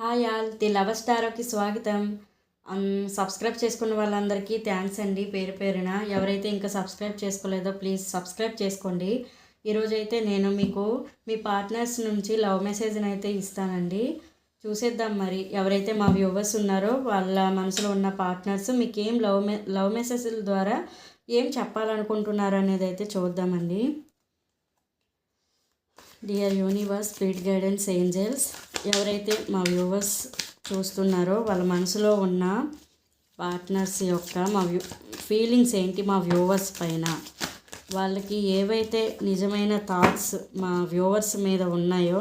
Hi all the lover స్టారోకి స్వాగతం. Subscribe చేసుకున్న వాళ్ళందరికీ థ్యాంక్స్ అండి పేరు పేరున. ఎవరైతే ఇంకా సబ్స్క్రైబ్ చేసుకోలేదో ప్లీజ్ సబ్స్క్రైబ్ చేసుకోండి. ఈరోజైతే నేను మీకు మీ పార్ట్నర్స్ నుంచి లవ్ మెసేజ్ని అయితే ఇస్తానండి. చూసేద్దాం మరి ఎవరైతే మా వ్యూవర్స్ ఉన్నారో వాళ్ళ మనసులో ఉన్న పార్ట్నర్స్ మీకు ఏం లవ్ మె లవ్ మెసేజ్ల ద్వారా ఏం చెప్పాలనుకుంటున్నారు అనేది అయితే చూద్దామండి. Dear universe speed guidance angels ఎవరైతే మా వ్యూవర్స్ చూస్తున్నారో వాళ్ళ మనసులో ఉన్న పార్ట్నర్స్ యొక్క మా వ్యూ ఫీలింగ్స్ ఏంటి మా వ్యూవర్స్ పైన? వాళ్ళకి ఏవైతే నిజమైన థాట్స్ మా వ్యూవర్స్ మీద ఉన్నాయో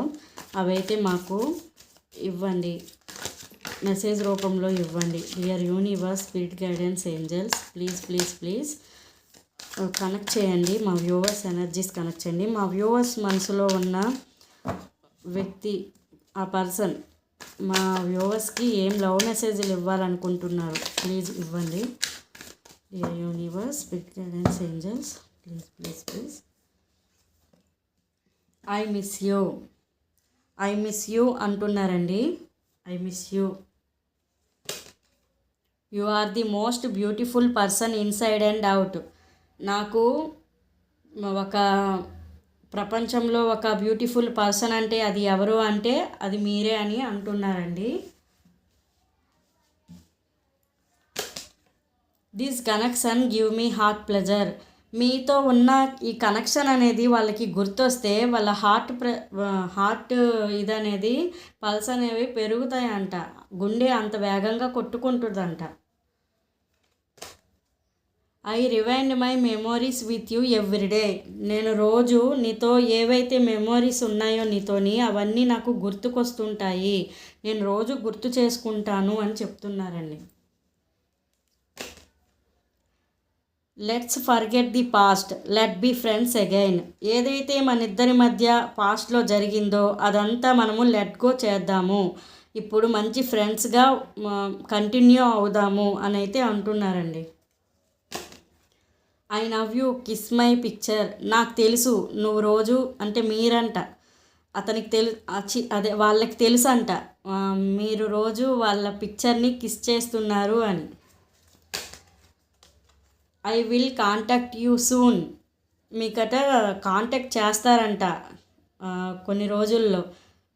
అవైతే మాకు ఇవ్వండి. మెసేజ్ రూపంలో ఇవ్వండి. Dear universe spirit guidance angels please please please connect చేయండి మా వ్యూవర్స్ ఎనర్జీస్ కనెక్ట్ చేయండి. మా వ్యూవర్స్ మనసులో ఉన్న వ్యక్తి ఆ పర్సన్ మా వ్యూవర్స్కి ఏం లవ్ మెసేజ్లు ఇవ్వాలనుకుంటున్నారు ప్లీజ్ ఇవ్వండి. Dear universe big guidance angels please please please I miss you I miss you అంటున్నారండి. I miss you you are the most beautiful person inside and out నాకు ఒక ప్రపంచంలో ఒక బ్యూటిఫుల్ పర్సన్ అంటే అది ఎవరు అంటే అది మీరే అని అంటున్నారండి. This connection give me heart pleasure మీతో ఉన్న ఈ కనెక్షన్ అనేది వాళ్ళకి గుర్తొస్తే వాళ్ళ హార్ట్ ప్ర హార్ట్ ఇదనేది పల్స్ అనేవి పెరుగుతాయంట. గుండె అంత వేగంగా కొట్టుకుంటుందంట. I rewind my memories with you everyday నేను రోజు నీతో ఏవైతే మెమోరీస్ ఉన్నాయో నీతోని అవన్నీ నాకు గుర్తుకొస్తుంటాయి. నేను రోజు గుర్తు చేసుకుంటాను అని చెప్తున్నారండి. Let's forget the past let be friends again ఏదైతే మన ఇద్దరి మధ్య పాస్ట్లో జరిగిందో అదంతా మనము లెట్ గో చేద్దాము. ఇప్పుడు మంచి ఫ్రెండ్స్గా కంటిన్యూ అవుదాము అని అయితే అంటున్నారండి. I know you kiss my picture నాకు తెలుసు నువ్వు రోజు అంటే మీరంట. అతనికి తెలు అదే వాళ్ళకి తెలుసు అంట. మీరు రోజు వాళ్ళ పిక్చర్ని కిస్ చేస్తున్నారు అని. I will contact you soon మీకట contact చేస్తారంట. కొన్ని రోజుల్లో.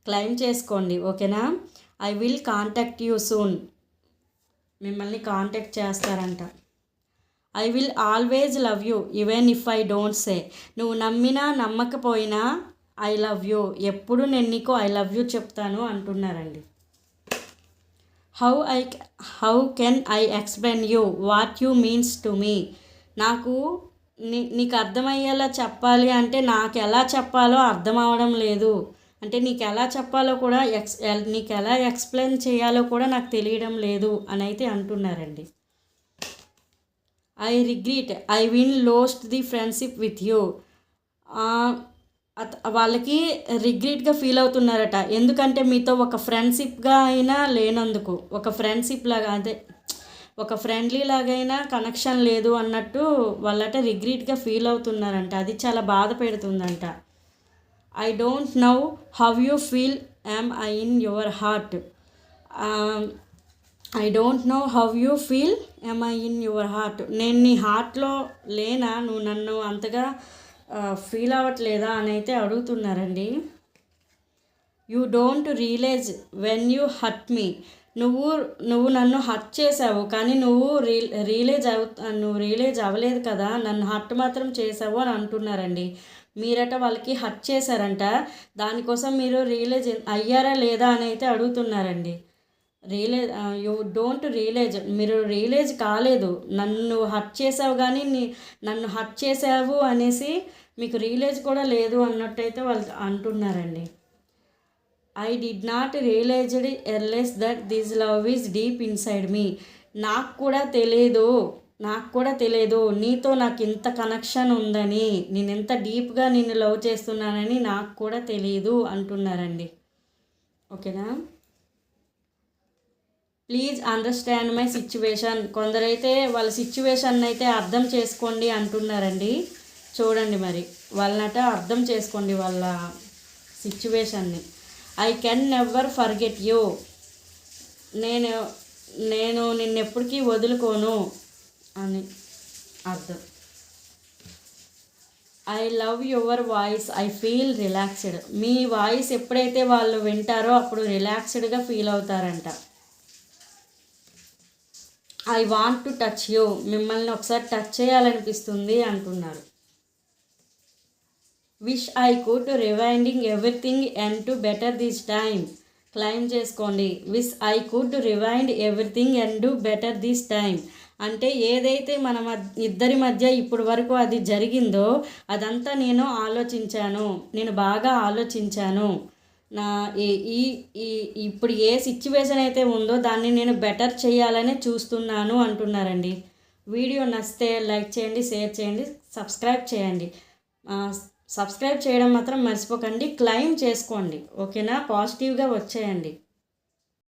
క్లైమ్ చేసుకోండి ఓకేనా? I will contact you soon మిమ్మల్ని కాంటాక్ట్ చేస్తారంట. I will always love you even if I don't say నువ్వు నమ్మినా నమ్మకపోయినా ఐ లవ్ యూ ఎప్పుడు నేను నీకు ఐ లవ్ యూ చెప్తాను అంటున్నారండి. How I how can I explain you what you means to me నాకు నీ నీకు అర్థమయ్యేలా చెప్పాలి అంటే నాకు ఎలా చెప్పాలో అర్థం అవడం లేదు. అంటే నీకు ఎలా చెప్పాలో కూడా ఎక్స్ నీకు ఎలా ఎక్స్ప్లెయిన్ చేయాలో కూడా నాకు తెలియడం లేదు అని అయితే అంటున్నారండి. I regret I win lost the friendship with you వాళ్ళకి రిగ్రెట్గా ఫీల్ అవుతున్నారట. ఎందుకంటే మీతో ఒక ఫ్రెండ్షిప్గా అయినా లేనందుకు. ఒక ఫ్రెండ్షిప్ లాగా అదే ఒక ఫ్రెండ్లీ లాగైనా కనెక్షన్ లేదు అన్నట్టు వాళ్ళట రిగ్రెట్గా ఫీల్ అవుతున్నారంట. అది చాలా బాధ పెడుతుందంట. I don't know how you feel am I in your heart I don't know how you feel am I in your heart నేను నీ హార్ట్లో లేనా? నువ్వు నన్ను అంతగా ఫీల్ అవ్వట్లేదా అని అయితే అడుగుతున్నారండి. You don't realize when you hurt me నువ్వు నువ్వు నన్ను హర్ట్ చేసావు కానీ నువ్వు రీ రియలైజ్ అవు నువ్వు రియలైజ్ అవ్వలేదు కదా? నన్ను హర్ట్ మాత్రం చేసావు అని అంటున్నారండి. మీరట వాళ్ళకి హర్ట్ చేశారంట. దానికోసం మీరు రియలైజ్ అయ్యారా లేదా అని అయితే అడుగుతున్నారండి. Realize you don't realize. మీరు రియలైజ్ కాలేదు. నన్ను హర్ట్ చేసావు కానీ నీ నన్ను హర్ట్ చేసావు అనేసి మీకు రియలైజ్ కూడా లేదు అన్నట్టయితే వాళ్ళు అంటున్నారండి. I did not realized earlier that this love is deep inside me. నాకు కూడా తెలియదు నాకు కూడా తెలియదు నీతో నాకు ఇంత కనెక్షన్ ఉందని నేను ఎంత డీప్గా నిన్ను లవ్ చేస్తున్నానని నాకు కూడా తెలియదు అంటున్నారండి. ఓకేనా? Please understand my situation. కొందరైతే వాళ్ళ సిచ్యువేషన్ అయితే అర్థం చేసుకోండి అంటున్నారండి. చూడండి మరి వాళ్ళనట అర్థం చేసుకోండి వాళ్ళ సిచ్యువేషన్ని I can never forget you నేను నేను నిన్నెప్పటికీ వదులుకోను అని అర్థం. I love your voice I feel relaxed me voice ఎప్పుడైతే వాళ్ళు వింటారో అప్పుడు రిలాక్స్డ్గా feel అవుతారంట. I want to touch you మిమ్మల్ని ఒకసారి టచ్ చేయాలనిపిస్తుంది అంటున్నారు. Wish I could rewinding everything and to better this time claim చేసుకోండి. Wish I could rewind everything and do better this time అంటే ఏదైతే మన ఇద్దరి మధ్య ఇప్పుడు వరకు అది జరిగిందో అదంతా నేను ఆలోచించాను. నేను బాగా ఆలోచించాను. నా ఈ ఈ ఈ- ఇప్పుడు ఏ సిచ్యువేషన్ అయితే ఉందో దాన్ని నేను బెటర్ చేయాలనే చూస్తున్నాను అంటున్నారండి. వీడియో నచ్చితే లైక్ చేయండి షేర్ చేయండి సబ్స్క్రైబ్ చేయండి. సబ్స్క్రైబ్ చేయడం మాత్రం మర్చిపోకండి క్లైమ్ చేసుకోండి. ఓకేనా? పాజిటివ్గా వచ్చేయండి.